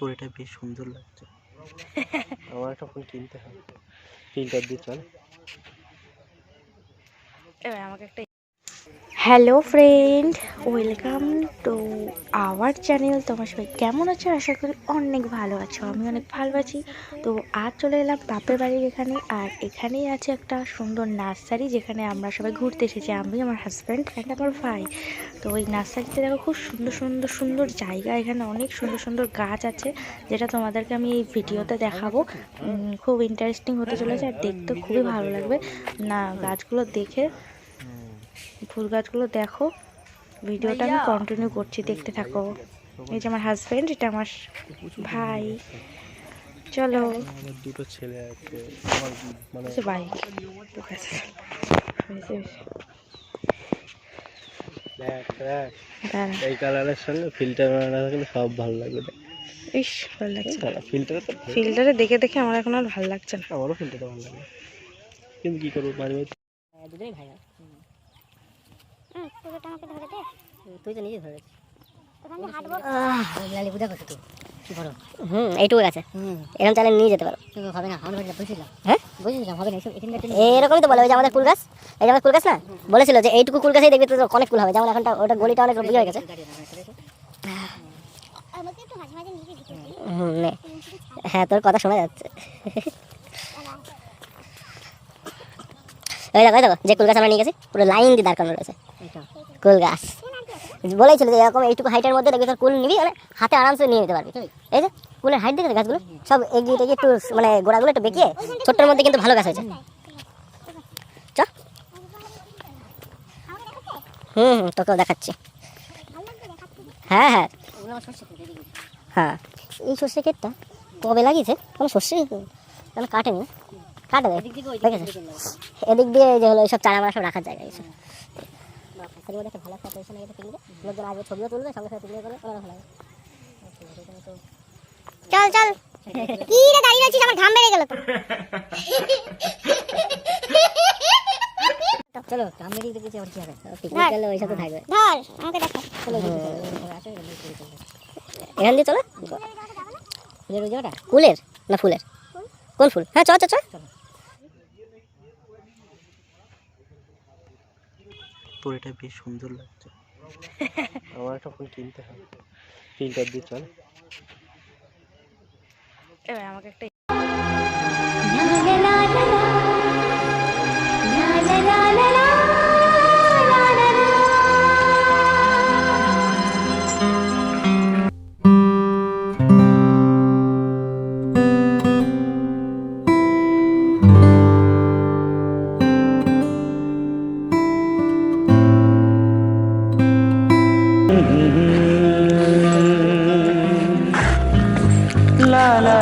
তোর এটা বেশ সুন্দর লাগছে। আমার একটা ফোন কিনতে হবে। ফিল্টার দিয়ে চল। এবার আমাকে একটা hello friend welcome to our channel তোমার সবাই কেমন আছো? আশা করি অনেক ভালো আছো। আমি অনেক ভালো আছি। তো আজ চলে এলাম বাপের বাড়ির এখানে। আর এখানেই আছে একটা সুন্দর নার্সারি, যেখানে আমরা সবাই ঘুরতে এসেছি। আমি, আমার হাজব্যান্ড অ্যান্ড আমার ভাই। তো ওই নার্সারিতে দেখো খুব সুন্দর সুন্দর সুন্দর জায়গা। এখানে অনেক সুন্দর সুন্দর গাছ আছে, যেটা তোমাদেরকে আমি এই ভিডিওতে দেখাবো। খুব ইন্টারেস্টিং হতে চলেছে আর দেখতে খুবই ভালো লাগবে। না, গাছগুলো দেখে ফুল গাছগুলো দেখো। ভিডিওটা আমি কন্টিনিউ করছি দেখতে থাকো। এই যে আমার হাজবেন্ড এটা আমার ভাই। চলো। দুটো ছেলে আছে। আমার মানে ভাই এই কালারের সঙ্গে ফিল্টার মারা থাকলে সব ভালো লাগবে ইস ভালো লাগছে। ফিল্টারে ফিল্টারে দেখে দেখে আমার এখন আর ভালো লাগছে না। আমারও ফিল্টারটা ভালো লাগে। কিন্তু কি করব? মাঝে মাঝে দুজনেই ভাই হয় পুরোটা আমাকে ধরে দে তুই তো নিজে বড়? হুম এইটুকু আছে। এরকম চাইলে নিয়ে যেতে পারো। কিন্তু হবে না আমরা হ্যাঁ? হবে না এরকমই তো বলে ওই যে আমাদের কুল গাছ এই যে কুল গাছ না? বলেছিল যে এইটুকু কুল গাছেই দেখবি তো অনেক কুল হবে। যেমন এখনটা ওটা গলিটা অনেক বিয়ে হয়ে গেছে। হ্যাঁ তোর কথা শোনা যাচ্ছে। ওই দেখো ওই দেখো যে কুল গাছ আমরা নিয়ে গেছি পুরো লাইন দিয়ে দাঁড় করানো রয়েছে। কুল গাছ বলেছিল যে এরকম এইটুকু হাইটের মধ্যে দেখবি তোর কুল নিবি মানে হাতে আরামসে নিয়ে নিতে পারবি। এই যে কুলের হাইট দেখে গাছগুলো? সব এগিয়ে টেগিয়ে একটু মানে গোড়াগুলো একটু বেঁকিয়ে ছোট্টের মধ্যে কিন্তু ভালো গাছ হয়েছে। চ। হুম হুম তোকেও দেখাচ্ছি। হ্যাঁ হ্যাঁ। হ্যাঁ। এই সর্ষে ক্ষেতটা কবে লাগিয়েছে? কোনো সর্ষে? কেন কাটেনি? কাটে দেখেছ? এদিক দিয়ে এই যে হলো এইসব চারা মারা সব রাখার জায়গা এইসব। তার মধ্যে একটা ভালো একটা পজিশন এসে কিনবে লোকজন আসবে ছবিও তুলবে সঙ্গে সঙ্গে তুলে করে ওরা ভালো লাগে চল চল। কি রে দাঁড়িয়ে আছিস? আমার ঘাম বেড়ে গেল তো। চলো কাম বেরিয়ে দেখেছি আবার কি হবে? পিকনিক গেলে ওই সাথে থাকবে। ধর আমাকে দেখা। চলো চলো। চলো, চলো। এখান দিয়ে চলো? ফুলের না? ফুলের কোন ফুল? হ্যাঁ চ চ চ। তোর এটা বেশ সুন্দর লাগছে। আমার একটা ফোন কিনতে হবে। ফিল্টার দিয়ে চল। এবার আমাকে একটা la